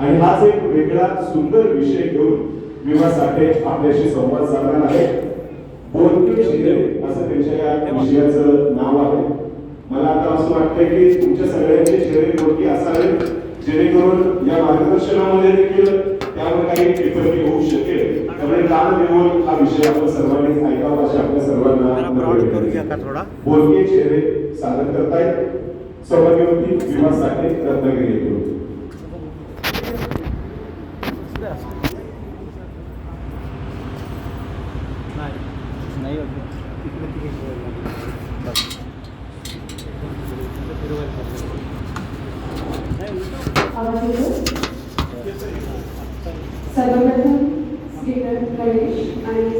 आणि हाच एक वेगळा सुंदर विषय घेऊन विवा साठे आपल्याशी संवाद साधणार आहे. बोलकी शिंदे असं त्यांच्या या विषयाचं नाव आहे. मला आता असं वाटतंय की तुमच्या सगळ्यांचे चेहरे मोठी असावे जेणेकरून या मार्गदर्शनामध्ये देखील त्यावर काही टिप्पणी होऊ शकेल. त्यामुळे कान देऊन हा विषय आपण सर्वांनी ऐकावा अशी आपल्या सर्वांना बोलके चेहरे सादर करतायत. सहभागी होती विवा साठे रत्नागिरी అవధులు సర్వప్రథం శ్రీధర్ గణేష్ అండ్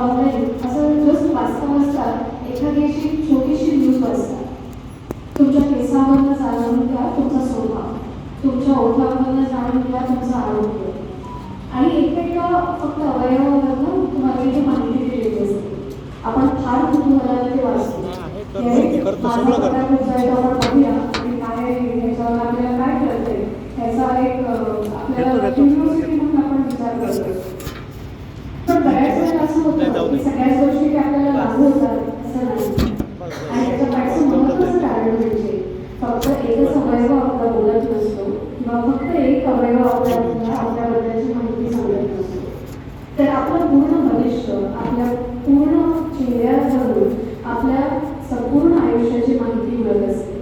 ऑनलाईन असं जस्ट वाचता वाचता एखादी अशी छोटीशी न्यूज वाचता तुमच्या केसावरनं जाणून घ्या तुमचा स्वभाव. तुमच्या ओठावरनं जाणून घ्या तुमचं आरोग्य. आणि एकमेका फक्त अवयवावरनं तुम्हाला जी माहिती दिलेली असते. आपण फार कुतूहलाने ते वाचतो. आपण बघूया. सगळ्याच गोष्टी त्या आपल्याला लागू होतात असं नाही. आणि त्याच्या पाठचं महत्वाचं कारण म्हणजे फक्त एकच अवयव आपला बोलत नसतो किंवा फक्त एक अवयव आपल्या आपल्याबद्दलची माहिती सांगत नसतो. तर आपलं पूर्ण भविष्य आपल्या पूर्ण चेहऱ्यात धरून आपल्या संपूर्ण आयुष्याची माहिती मिळत असते.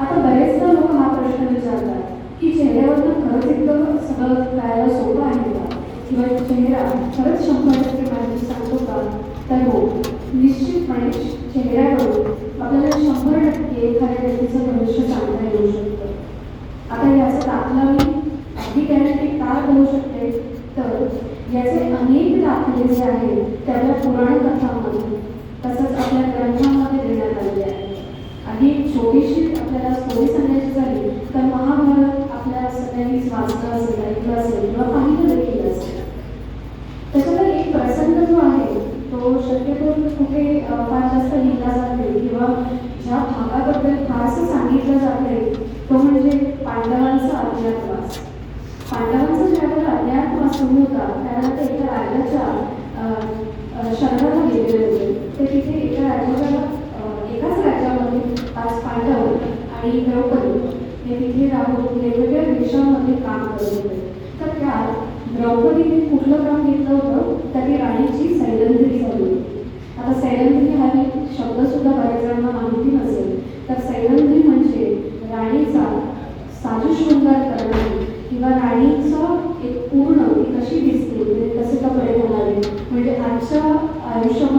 आता बरेचदा लोक हा प्रश्न विचारतात की चेहऱ्यावरनं खरंच एकदम सगळं कळायला सोपं आहे का? किंवा चेहरा खरंच शंभर pegou lixo de frente, त्यानंतर एका राज्याच्या शहराला गेलेले होते ते तिथे एका राज्याच्या एकाच राज्यामध्ये पाच पांडव आणि द्रौपदी हे तिथे राहून वेगवेगळ्या देशांमध्ये काम करत होते. तर त्यात द्रौपदीने कुठलं काम Adiós.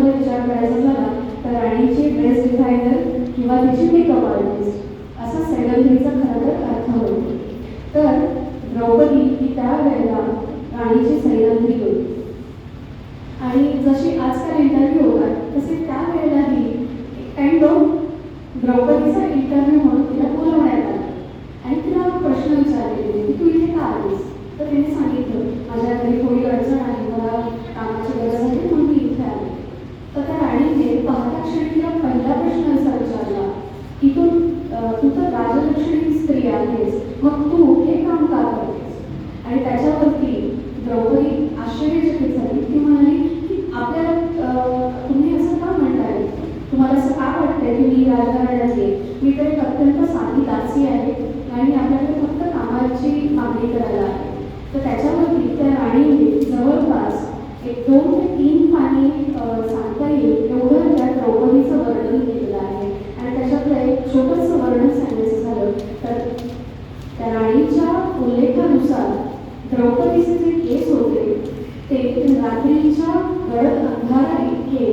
इतके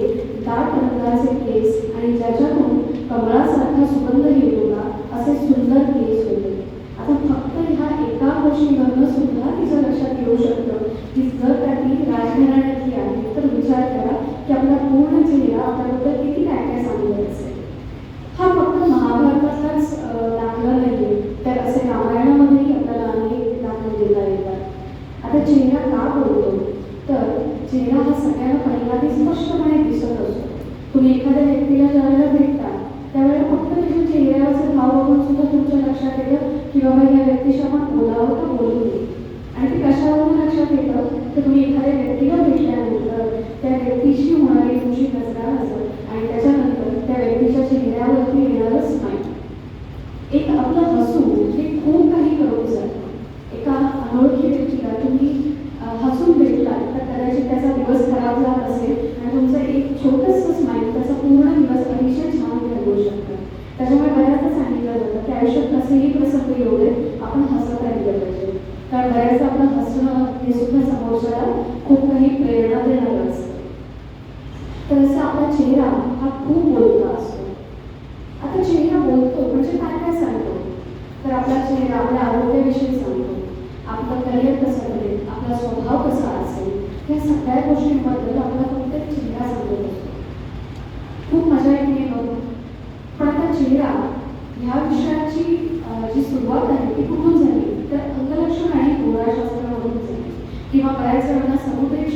दाट रंगाचे केस आणि ज्याच्यातून कमळासारखा सुगंध येत होता असे सुंदर केस होते. आता फक्त ह्या एका वर्षी गोष्टीवरनं सुद्धा तिचं लक्षात येऊ शकतं. की जर का ती राजघराण्यातली आहे तर विचार करा की आपला पूर्ण चेहरा आपल्याबद्दल किती काय काय सांगत असेल. हा फक्त महाभारतातलाच दाखला नाही तर असे रामायणामध्येही आपल्याला अनेक दाखल देता येतात. आता चेहरा का बोलतो? तर चेहरा हा सगळ्या स्पष्टपणे दिसत असतो. तुम्ही एखाद्या व्यक्तीला ज्यावेळेला भेटता त्यावेळेला फक्त त्याच्या चेहऱ्यावरचा भाव बघून सुद्धा तुमच्या लक्षात येतं की बाबा या व्यक्तीशी आपण बोलावं का बोलू आणि ते कशावरून लक्षात येतं? करिअर कसं करेल आपला स्वभाव कसा असेल या सगळ्या गोष्टींबद्दल आपला फक्त चेहरा सांगत असतो खूप मजा येते हे बघून. पण आता चेहरा ह्या विषयाची जी सुरुवात आहे ती कुठून झाली? तर अंगलक्षण आणि डोळाशास्त्रामधून झाली. किंवा बऱ्याच जणांना समुद्री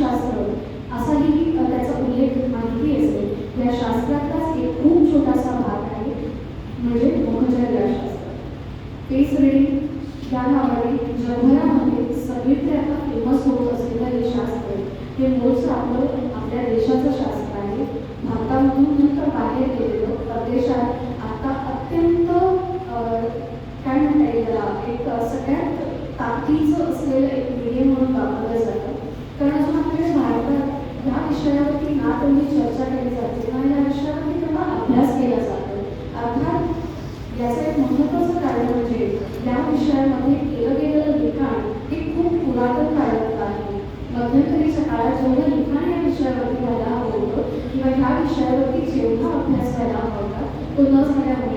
एक सगळ्यात ताकदीचं असलेलं एक मीडियम म्हणून वापरलं जातं कारण अजून आपल्याकडे भारतात या विषयावरती ना तेवढी चर्चा केली जाते ना या विषयावरती तेवढा अभ्यास केला जातो अर्थात याचं एक महत्त्वाचं कारण म्हणजे या विषयामध्ये केलं गेलेलं लिखाण हे। खूप पुरातन काळातलं आहे मध्यंतरीच्या काळात जेवढं लिखाण या विषयावरती व्हायला हवं होतं किंवा ह्या विषयावरती जेवढा अभ्यास व्हायला हवा होता तो न झाल्यामुळे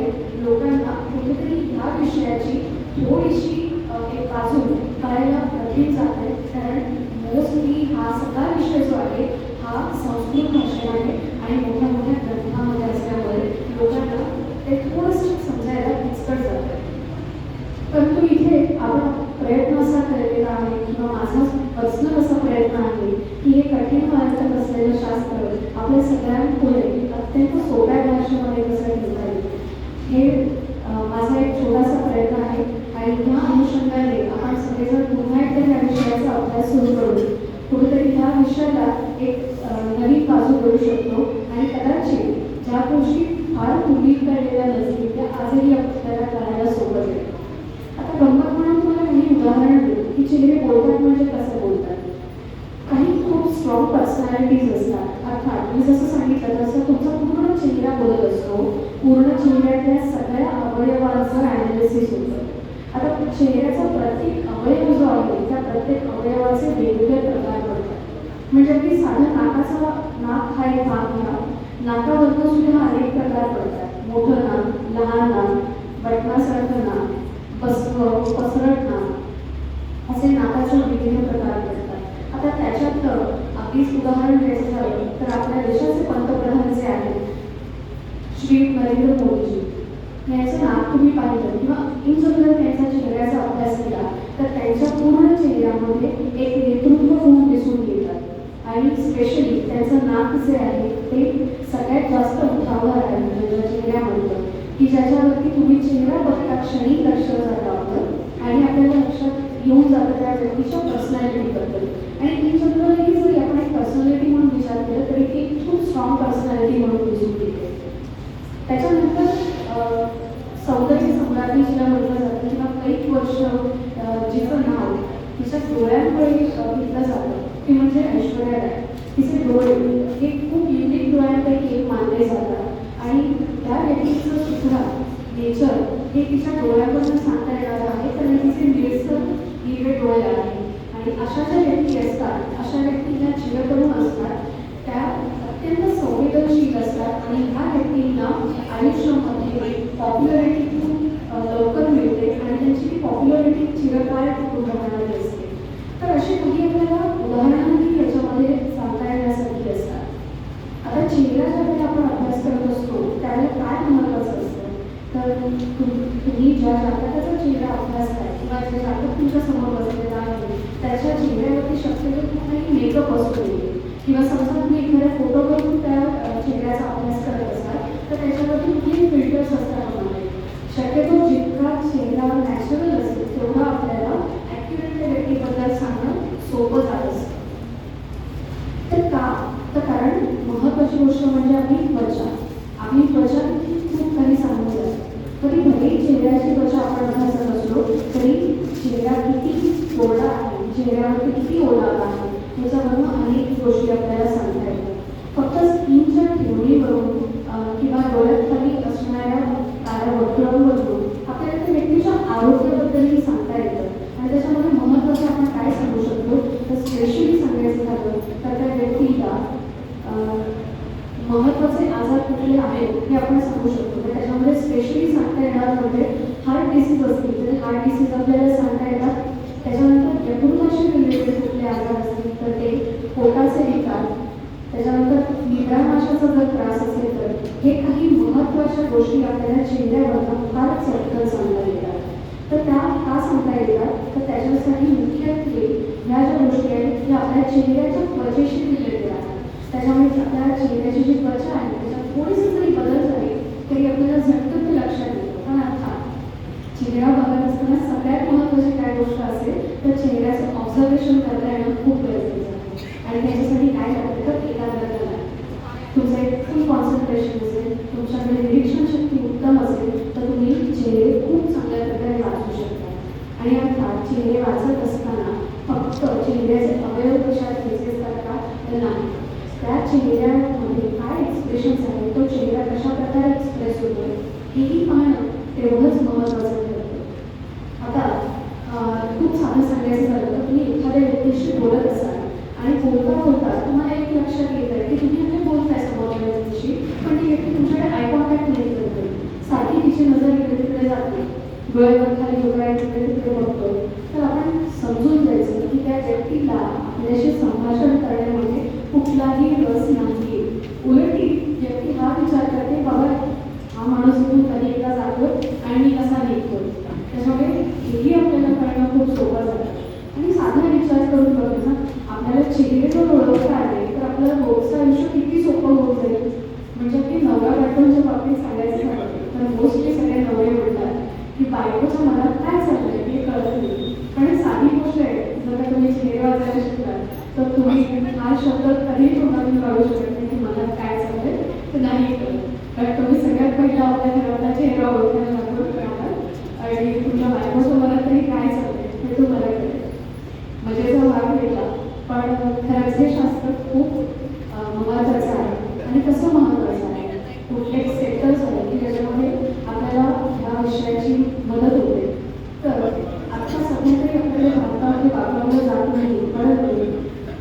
विषयाची थोडीशी अ, एक बाजू करायला कठीण जात आहे कारण मोस्टली हा सगळा विषय जो आहे हा संस्कृत भाषेत आहे आणि मोठ्या मोठ्या ग्रंथामध्ये असल्यामुळे लोकांना ते थोडंसं समजायला किचकट जात आहे परंतु इथे आपण प्रयत्न असा केलेला आहे किंवा माझा पर्सनल असा प्रयत्न आहे की हे कठीण वाटत असलेलं शास्त्र आपल्या सगळ्यांपुढे अत्यंत सोप्या भाषेमध्ये कसं ठेवता येईल हे अं, माझा एक छोटासा प्रयत्न आहे आणि ह्या अनुषंगाने आपण सगळेजण पुन्हा एकदा या विषयाचा अभ्यास सुरू करू कुठेतरी ह्या विषयाला एक अं, नवीन बाजू करू शकतो आणि कदाचित ज्या गोष्टी फार पूर्वी कळलेल्या नसतील त्या आजही आपल्याला कळायला सोबत येईल आता गंमत म्हणून तुम्हाला काही उदाहरण देऊ की चेहरे बोलतात म्हणजे कसं बोलतात काही खूप स्ट्रॉंग पर्सनॅलिटीज असतात अर्थात मी जसं सांगितलं तसं तुमचा पूर्ण चेहरा बोलत असतो. पूर्ण चेहऱ्यातल्या सगळ्या अवयवांचं ॲनालिसिस होतं. आता चेहऱ्याचा प्रत्येक अवयव जो आहे त्या प्रत्येक अवयवाचे वेगवेगळे प्रकार पडतात. म्हणजे अगदी साधं नाकाचा नाक हा एक भाग घ्या नाकावरनं सुद्धा अनेक प्रकार पडतात. मोठं नाक लहान नाक बटनासारखं नाक पस पसरट नाक असे नाकाचे विविध प्रकार पडतात. आता त्याच्यात अगदीच उदाहरण द्यायचं झालं तर आपल्या देशाचे पंतप्रधान जे आहेत श्री नरेंद्र मोदीजी यांचं नाव तुम्ही पाहिलं किंवा इन जनरल त्यांच्या चेहऱ्याचा अभ्यास केला तर त्यांच्या पूर्ण चेहऱ्यामध्ये एक नेतृत्व गुण दिसून येतात. आणि स्पेशली त्यांचं नाक जे आहे ते सगळ्यात जास्त उठावर आहे म्हणजे त्यांच्या चेहऱ्यामध्ये. की ज्याच्यावरती तुम्ही चेहरा बघता क्षणी लक्ष जातं आपलं. आणि आपल्याला लक्षात घेऊन जातं त्या व्यक्तीच्या पर्सनॅलिटीबद्दल आणि ती जनरलही जरी आपण एक पर्सनॅलिटी म्हणून विचार केला तरी ती एक खूप स्ट्रॉंग पर्सनॅलिटी म्हणून दिसून येते. त्याच्यानंतर सौंदर्य सम्राटी जिला म्हटलं जातं किंवा कैक वर्ष जिचं नाव तिच्या डोळ्यांमुळे घेतलं जातं ते म्हणजे ऐश्वर्या राय तिचे डोळे हे खूप युनिक डोळ्यांपैकी एक मानले जातात. आणि त्या व्यक्तीचं सुद्धा नेचर हे तिच्या डोळ्यापासून सांगता येणार आहे. कारण तिचे निळसर हिरवे डोळे आहे. आणि अशा ज्या व्यक्ती असतात अशा व्यक्ती ज्या चिरकरून असतात त्या अत्यंत संवेदनशील असतात. आणि ह्या व्यक्तींना आयुष्यामध्ये पॉप्युलरिटी खूप लवकर मिळते आणि त्यांची पॉप्युलरिटी चिरकाळ खूप राहणारी असते. तर अशी काही आपल्याला उदाहरणांनी याच्यामध्ये सांगता येण्यासारखी असतात. आता चेहरा ज्यावेळी आपण अभ्यास करत असतो त्यावेळेला काय महत्त्वाचं असतं? तर तुम्ही ज्या जातकाचा चेहरा म्हणजे जे जातक तुमच्यासमोर बसलेला आहे. त्याच्या चेहऱ्यावरती शक्यतो कुठलाही मेकअप असतो नये किंवा समजा तुम्ही एखाद्या फोटो करून त्या अ, चेहऱ्याचा अभ्यास करत असाल तर त्याच्यावरती कुठलेही फिल्टर्स असतात कामा शक्यतो जितका चेहरा चेहरा किती कोरडा आहे चेहऱ्यावरती किती ओलावा आहे याच्यावरून अनेक गोष्टी आपल्याला सांगता येतात फक्त स्किनच्या ठेवणीवरून अं, किंवा डोळ्यात खाली असणाऱ्या काळ्या वर्तुळांवरून आपल्याला त्या व्यक्तीच्या आरोग्याबद्दलही सांगता येतं आणि त्याच्यामध्ये महत्त्वाचं आपण काय सांगू शकतो तर स्पेशली सांगायचं झालं तर त्या व्यक्तीला अं, महत्त्वाचे आजार कुठले आहेत हे आपण सांगू शकतो तर त्याच्यामध्ये स्पेशली सांगता हार्ट डिसीज असतील. तर हार्ट डिसीज आपल्याला सांगता येतात. त्याच्यानंतर यकृताशी रिलेटेड कुठले आजार असतील तर ते पोटाचे विकार. त्याच्यानंतर निद्रानाशाचा जर त्रास असेल तर हे काही महत्त्वाच्या गोष्टी आपल्याला चेहऱ्यावरनं फार चटकन सांगता येतात. तर त्या का सांगता येतात? तर त्याच्यासाठी मुख्यत्वे ह्या ज्या गोष्टी आहेत त्या आपल्या चेहऱ्याच्या त्वचेशी रिलेटेड आहेत. त्याच्यामुळे आपल्या चेहऱ्याची जी त्वचा आहे त्याच्यात थोडीशी जरी बदल झाली तरी आपल्याला झटकन ते लक्षात येईल पण अर्थात चेहरा बघत असताना सगळ्यात महत्त्वाची काय गोष्ट असेल तर चेहऱ्याचं ऑब्झर्वेशन करता येणं खूप गरजेचं आहे. आणि त्याच्यासाठी काय लागतं? तर एकाग्रता लागते. तुमचं एक फुल कॉन्सन्ट्रेशन असेल तुमच्याकडे निरीक्षण शक्ती उत्तम असेल तर तुम्ही चेहरे खूप चांगल्या प्रकारे वाचू शकता. आणि अर्थात चेहरे वाचत असताना फक्त चेहऱ्याचे अवयव कशात घ्यायचे असतात का तर नाही. त्या चेहऱ्यामध्ये काय एक्सप्रेशन्स आहे तो चेहरा कशा प्रकारे एक्सप्रेस होतो हेही पाहणं तेवढंच महत्त्वाचं ठरतं आता अं, खूप साधं सांगायचं झालं तर तुम्ही एखाद्या व्यक्तीशी बोलत असाल आणि बोलता बोलता तुम्हाला एक लक्षात येत आहे की तुम्ही आता बोलताय समोरच्या व्यक्तीशी पण ती व्यक्ती तुमच्याकडे आय कॉन्टॅक्ट नाही करते सारखी तिची नजर इकडे तिकडे जाते डोळ्यावर खाली डोळ्या तिकडे तिकडे बघतोय तर आपण समजून जायचं की त्या व्यक्तीला आपल्याशी संभाषण करण्यामध्ये कुठलाही रस नाही उलटी व्यक्ती हा विचार करते बाबा हा माणूस इथून कधी एकदा जातो आणि मी कसा निघतो त्याच्यामुळे हेही आपल्याला कळणं खूप सोपं जातं आणि साधा विचार करून बघा ना आपल्याला चेहरे जर ओळखता आले तर आपलं रोजचं आयुष्य किती सोपं होत जाईल म्हणजे अगदी नवरा बायकोच्या बाबतीत सांगायचं झालं तर मोस्टली सगळे नवरे म्हणतात की बायकोच्या मनात काय चाललंय हे कळत नाही पण साधी गोष्ट आहे जर का तुम्ही चेहरे वाजायला शिकलात तर तुम्ही हा शब्द कधीही तोंडातून काढू शकत नाही की मनात काय चाललंय ते नाही कळत कारण तुम्ही सगळ्यात पहिला आपल्या घरातला चेहरा ओळखायला लागतो राहतात आणि तुमच्या बायकोच्या मनात तरी काय चाललंय हे तुम्हाला कळेल मजेचा भाग वेगळा पण खरंच हे शास्त्र खूप अं, महत्त्वाचं आहे आणि कसं महत्त्वाचं आहे कुठले सेक्टर्स आहे की ज्याच्यामध्ये आपल्याला ह्या विषयाची मदत होते तर आता सध्या तरी आपल्याला भारतामध्ये वापरलं जात नाही परंतु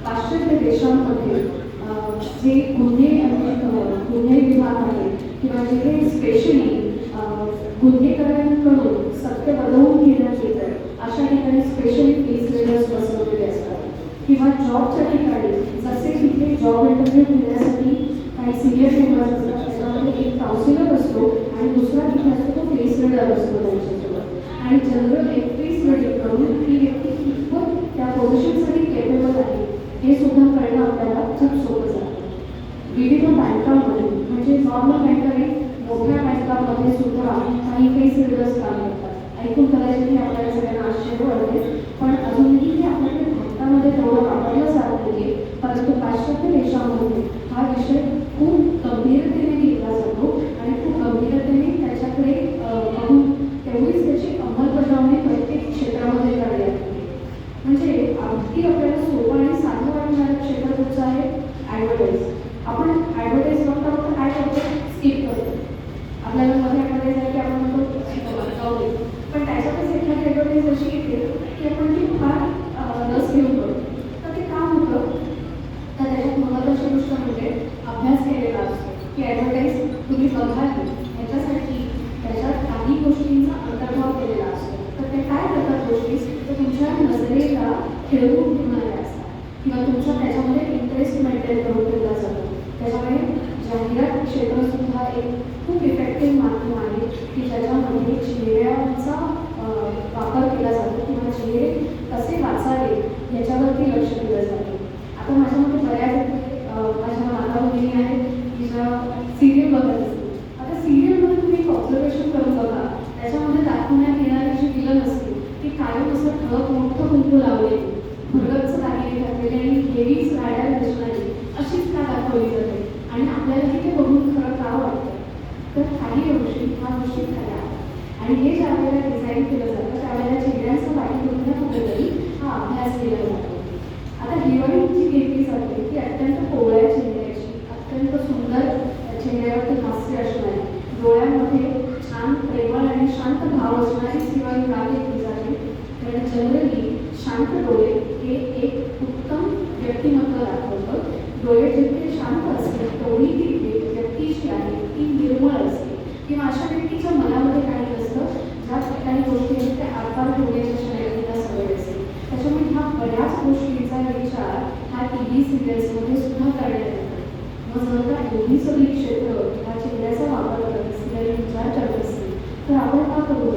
पाश्चात्य देशांमध्ये अं, जे गुन्हे अन्वेषण गुन्हे विभाग आहे किंवा जे काही स्पेशली गुन्हेगारांकडून सत्य बदलवून घेण्यात येतं अशा ठिकाणी स्पेशली केस रीडर्स बसवलेले असतात किंवा जॉबच्या ठिकाणी जसे तिथे जॉब इंटरव्ह्यू घेण्यासाठी काही सिनियर मेंबर्स असतात त्याच्यामध्ये एक काउन्सिलर असतो आणि दुसरा तिथे असतो तो फेस रीडर असतो त्यांच्यासोबत आणि जनरल एकवीस म्हणजे करून ती व्यक्ती कितपत त्या पोझिशनसाठी केपेबल आहे हे सुद्धा कळणं आपल्याला खूप सोपं जातं. विविध बँकांमध्ये म्हणजे नॉर्मल बँका आहे मोठ्या बँकांमध्ये सुद्धा काही फेस रिडर्स काम करतात ऐकून कदाचित हे आपल्याला सगळ्यांना आश्चर्य वाटते पण अजूनही हे आपल्याकडे भारतामध्ये तेवढं वापरलं जात नाही परंतु पाश्चात्य देशामध्ये हा विषय सिरियल बघत असते. आता सिरियलमध्ये तुम्ही एक ऑब्झर्वेशन करून बघा. त्याच्यामध्ये दाखवण्यात येणारे जे विलन असते ते कायम असं ठळक मोठं कुंकू लावले भरगतचं दागिने घातलेले आणि हेवीच राहायला दिसणारी अशीच का दाखवली जाते. आणि आपल्याला तिथे बघून खरं का वाटतं? तर काही गोष्टी ह्या गोष्टी खऱ्या आणि हे ज्या आपल्याला डिझाईन केलं जातं त्यावेळेला चेहऱ्यांचा पाठीवरून ना कुठेतरी हा अभ्यास केला जातो. आता हिरोईन जी घेतली जाते ती अत्यंत पोवळ्या चेहऱ्याची अत्यंत सुंदर चेहऱ्यावरती हास्य असणार. डोळ्यामध्ये छान प्रेमळ आणि शांत भाव असणारी सेवा विभाग घेतली जाते कारण जनरली शांत डोळे हे एक उत्तम व्यक्तिमत्व दाखवतं. डोळे जितके शांत असते तेवढी ती व्यक्ती जी आहे. ती निर्मळ असते. किंवा अशा व्यक्तीच्या मनामध्ये काही असतं ज्या ठिकाणी गोष्टी आहेत त्या आकार ठेवण्याच्या शरीराला सवय असते. त्याच्यामुळे ह्या बऱ्याच गोष्टींचा विचार हा टी व्ही सिरियल्समध्ये सुद्धा व स्वतः एवढी सगळी क्षेत्र या चेहऱ्याचा वापर करत असलेल्या विचार करत असतील तर आपण का करू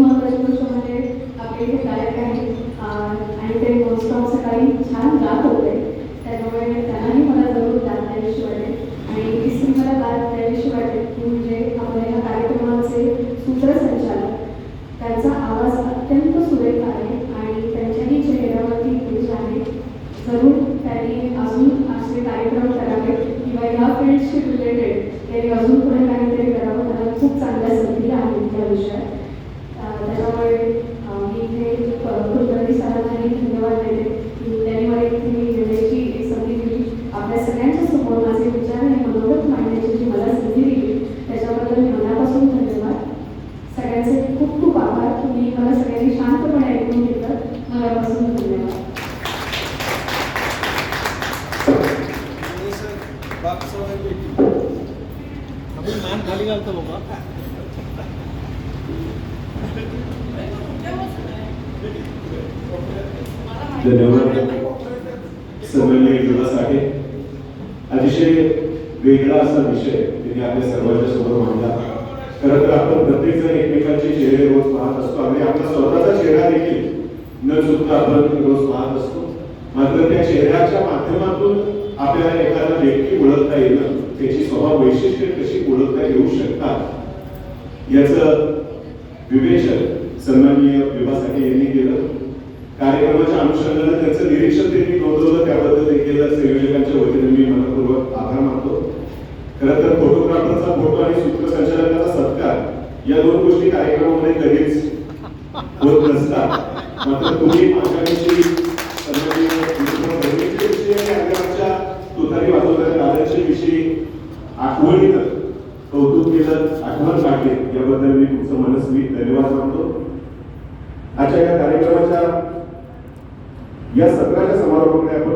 महत्त्वाची गोष्ट म्हणजे आपले जे गायक आहेत आणि ते मोजकाम सकाळी छान गात होते. त्यामुळे त्यांनाही मला जरूर गात त्याविषयी वाटेल. आणि तिसरी मला गात त्याविषयी वाटेल की म्हणजे आपल्या ह्या कार्यक्रमाचे सूत्रसंचालक त्यांचा आवाज अत्यंत सुरेख आहे आणि त्यांच्याही चेहऱ्यावरती ऊर्जा आहे. जरूर त्यांनी अजून असे कार्यक्रम करावे किंवा ह्या फील्डशी रिलेटेड त्यांनी अजून पुढे काहीतरी करावं. मला खूप चांगल्या संधी आहेत त्या विषयात. तुम्ही मला सगळ्यांनी शांतपणे ऐकून घेतलं मनापासून धन्यवाद आपण मान खाली घालतो बाबा धन्यवाद अतिशय वेगळा असा विषय त्यांनी आपल्या सर्वांच्या समोर मांडला खरं तर आपण प्रत्येक जण एकमेकांचे चेहरे रोज पाहत असतो. आणि आपला स्वतःचा चेहरा देखील न चुकता आपण रोज पाहत असतो. मात्र त्या चेहऱ्याच्या माध्यमातून आपल्याला एखादा व्यक्ती ओळखता येणं त्याची स्वभाव वैशिष्ट्य कशी ओळखता येऊ शकतात याचं विवेचन सन्माननीय विभासाठी यांनी केलं. कार्यक्रमाच्या अनुषंगाने त्याचं निरीक्षण त्यांनी नोंदवलं त्याबद्दल देखील संयोजकांच्या वतीने मी मनपूर्वक आभार मानतो. खरं तर फोटोग्राफरचा फोटो आणि सूत्रसंचालकाचा सत्कार या दोन गोष्टी कार्यक्रमामध्ये कधीच होत नसतात. मात्र तुम्ही आगामीची विषयी आगामीच्या तुतारी वाजवणाऱ्या दादांच्या विषयी कौतुक केलं आठवण काढली याबद्दल मी तुमचं मनस्वी धन्यवाद मानतो. आजच्या या कार्यक्रमाच्या या सत्राच्या समारोपाकडे आपण